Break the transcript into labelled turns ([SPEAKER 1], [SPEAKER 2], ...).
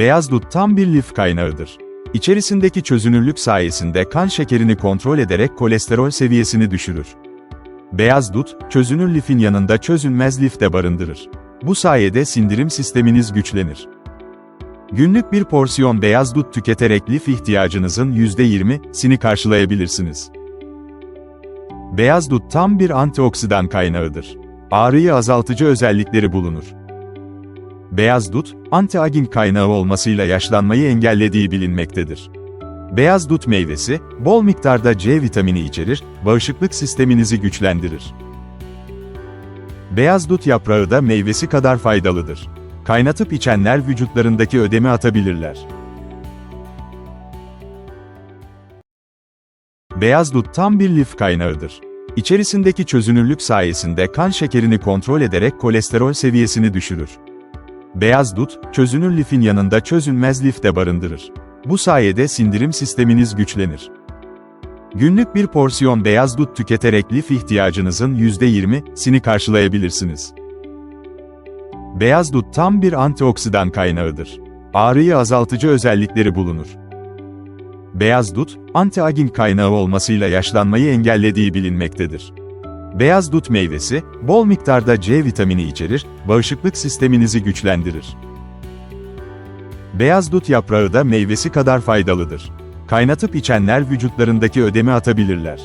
[SPEAKER 1] Beyaz dut tam bir lif kaynağıdır. İçerisindeki çözünürlük sayesinde kan şekerini kontrol ederek kolesterol seviyesini düşürür. Beyaz dut, çözünür lifin yanında çözünmez lif de barındırır. Bu sayede sindirim sisteminiz güçlenir. Günlük bir porsiyon beyaz dut tüketerek lif ihtiyacınızın %20'sini karşılayabilirsiniz. Beyaz dut tam bir antioksidan kaynağıdır. Ağrıyı azaltıcı özellikleri bulunur. Beyaz dut, antiagin kaynağı olmasıyla yaşlanmayı engellediği bilinmektedir. Beyaz dut meyvesi, bol miktarda C vitamini içerir, bağışıklık sisteminizi güçlendirir. Beyaz dut yaprağı da meyvesi kadar faydalıdır. Kaynatıp içenler vücutlarındaki ödemi atabilirler. Beyaz dut tam bir lif kaynağıdır. İçerisindeki çözünürlük sayesinde kan şekerini kontrol ederek kolesterol seviyesini düşürür. Beyaz dut, çözünür lifin yanında çözünmez lif de barındırır. Bu sayede sindirim sisteminiz güçlenir. Günlük bir porsiyon beyaz dut tüketerek lif ihtiyacınızın %20'sini karşılayabilirsiniz. Beyaz dut tam bir antioksidan kaynağıdır. Ağrıyı azaltıcı özellikleri bulunur. Beyaz dut, antiagin kaynağı olmasıyla yaşlanmayı engellediği bilinmektedir. Beyaz dut meyvesi, bol miktarda C vitamini içerir, bağışıklık sisteminizi güçlendirir. Beyaz dut yaprağı da meyvesi kadar faydalıdır. Kaynatıp içenler vücutlarındaki ödemi atabilirler.